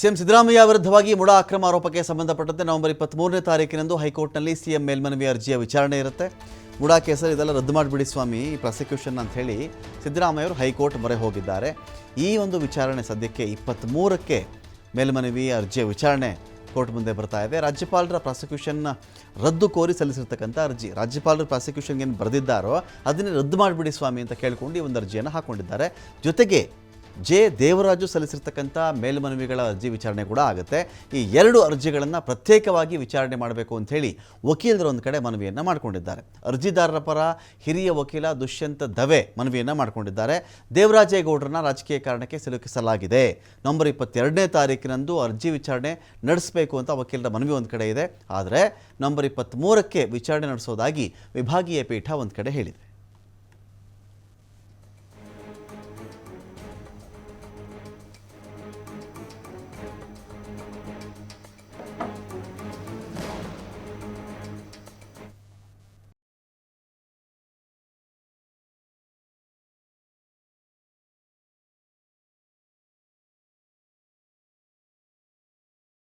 CM Siddaramaiah ವಿರುದ್ಧವಾಗಿ ಮುಡಾ ಅಕ್ರಮ ಆರೋಪಕ್ಕೆ ಸಂಬಂಧಪಟ್ಟಂತೆ ನವೆಂಬರ್ ಇಪ್ಪತ್ತ್ಮೂರನೇ ತಾರೀಕಿನಂದು ಹೈಕೋರ್ಟ್ನಲ್ಲಿ ಸಿಎಂ ಮೇಲ್ಮನವಿ ಅರ್ಜಿಯ ವಿಚಾರಣೆ ಇರುತ್ತೆ. ಮುಡಾ ಕೇಸಲ್ಲಿ ಇದೆಲ್ಲ ರದ್ದು ಮಾಡಿಬಿಡಿ ಸ್ವಾಮಿ ಈ ಪ್ರಾಸಿಕ್ಯೂಷನ್ ಅಂತ ಹೇಳಿ ಸಿದ್ದರಾಮಯ್ಯ ಅವರು ಹೈಕೋರ್ಟ್ ಮೊರೆ ಹೋಗಿದ್ದಾರೆ. ಈ ಒಂದು ವಿಚಾರಣೆ ಸದ್ಯಕ್ಕೆ ಇಪ್ಪತ್ತ್ಮೂರಕ್ಕೆ ಮೇಲ್ಮನವಿ ಅರ್ಜಿಯ ವಿಚಾರಣೆ ಕೋರ್ಟ್ ಮುಂದೆ ಬರ್ತಾ ಇದೆ. ರಾಜ್ಯಪಾಲರ ಪ್ರಾಸಿಕ್ಯೂಷನ್ ರದ್ದು ಕೋರಿ ಸಲ್ಲಿಸಿರ್ತಕ್ಕಂಥ ಅರ್ಜಿ, ರಾಜ್ಯಪಾಲರು ಪ್ರಾಸಿಕ್ಯೂಷನ್ಗೆ ಏನು ಬರೆದಿದ್ದಾರೋ ಅದನ್ನೇ ರದ್ದು ಮಾಡಿಬಿಡಿ ಸ್ವಾಮಿ ಅಂತ ಕೇಳಿಕೊಂಡು ಈ ಒಂದು ಅರ್ಜಿಯನ್ನು ಹಾಕ್ಕೊಂಡಿದ್ದಾರೆ ಜೊತೆಗೆ ಜೆ ದೇವರಾಜು ಸಲ್ಲಿಸಿರ್ತಕ್ಕಂಥ ಮೇಲ್ಮನವಿಗಳ ಅರ್ಜಿ ವಿಚಾರಣೆ ಕೂಡ ಆಗುತ್ತೆ. ಈ ಎರಡು ಅರ್ಜಿಗಳನ್ನು ಪ್ರತ್ಯೇಕವಾಗಿ ವಿಚಾರಣೆ ಮಾಡಬೇಕು ಅಂಥೇಳಿ ವಕೀಲರು ಒಂದು ಕಡೆ ಮನವಿಯನ್ನು ಮಾಡಿಕೊಂಡಿದ್ದಾರೆ. ಅರ್ಜಿದಾರರ ಪರ ಹಿರಿಯ ವಕೀಲ ದುಷ್ಯಂತ ದವೆ ಮನವಿಯನ್ನು ಮಾಡಿಕೊಂಡಿದ್ದಾರೆ. ದೇವರಾಜೇಗೌಡರನ್ನ ರಾಜಕೀಯ ಕಾರಣಕ್ಕೆ ಸಿಲುಕಿಸಲಾಗಿದೆ. ನವೆಂಬರ್ ಇಪ್ಪತ್ತೆರಡನೇ ತಾರೀಕಿನಂದು ಅರ್ಜಿ ವಿಚಾರಣೆ ನಡೆಸಬೇಕು ಅಂತ ವಕೀಲರ ಮನವಿ ಒಂದು ಕಡೆ ಇದೆ. ಆದರೆ ನವೆಂಬರ್ ಇಪ್ಪತ್ತ್ಮೂರಕ್ಕೆ ವಿಚಾರಣೆ ನಡೆಸೋದಾಗಿ ವಿಭಾಗೀಯ ಪೀಠ ಒಂದು ಕಡೆ ಹೇಳಿದೆ.